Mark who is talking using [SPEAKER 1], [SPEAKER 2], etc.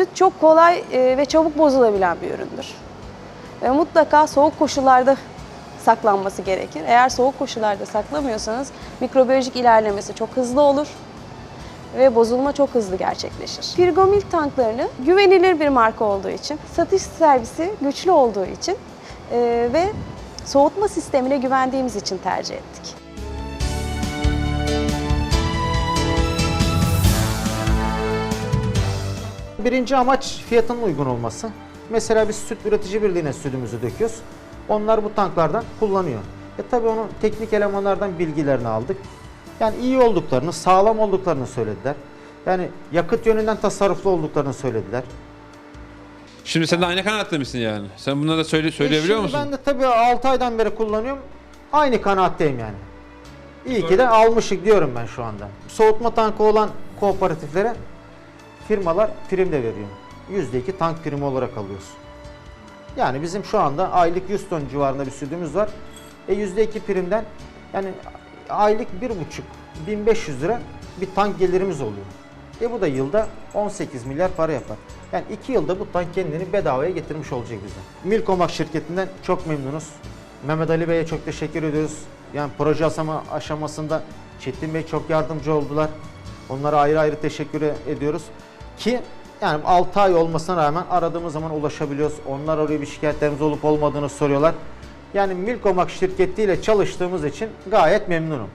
[SPEAKER 1] Süt çok kolay e, ve çabuk bozulabilen bir üründür. Ve mutlaka soğuk koşullarda saklanması gerekir. Eğer soğuk koşullarda saklamıyorsanız mikrobiyolojik ilerlemesi çok hızlı olur ve bozulma çok hızlı gerçekleşir. Pirgomil tanklarını güvenilir bir marka olduğu için, satış servisi güçlü olduğu için e, ve soğutma sistemine güvendiğimiz için tercih ettik.
[SPEAKER 2] Birinci amaç fiyatının uygun olması. Mesela biz süt üretici birliğine sütümüzü döküyoruz. Onlar bu tanklardan kullanıyor. E tabi onun teknik elemanlardan bilgilerini aldık. Yani iyi olduklarını, sağlam olduklarını söylediler. Yani yakıt yönünden tasarruflu olduklarını söylediler.
[SPEAKER 3] Şimdi sen de aynı kanaatte misin yani? Sen bunları da söyle, söyleyebiliyor
[SPEAKER 2] E
[SPEAKER 3] musun?
[SPEAKER 2] Ben de tabii 6 aydan beri kullanıyorum. Aynı kanaatteyim yani. İyi ki de almışık diyorum ben şu anda. Soğutma tankı olan kooperatiflere firmalar prim de veriyor. %2 tank primi olarak alıyoruz. Yani bizim şu anda aylık 100 ton civarında bir sütümüz var. E %2 primden yani aylık 1,5 1500 lira bir tank gelirimiz oluyor. E bu da yılda 18 milyar para yapar. Yani 2 yılda bu tank kendini bedavaya getirmiş olacak bize. Milkomak şirketinden çok memnunuz. Mehmet Ali Bey'e çok teşekkür ediyoruz. Yani proje aşama aşamasında Çetin Bey çok yardımcı oldular. Onlara ayrı ayrı teşekkür ediyoruz. Ki yani 6 ay olmasına rağmen aradığımız zaman ulaşabiliyoruz. Onlar oraya bir şikayetlerimiz olup olmadığını soruyorlar. Yani Milkomak şirketiyle çalıştığımız için gayet memnunum.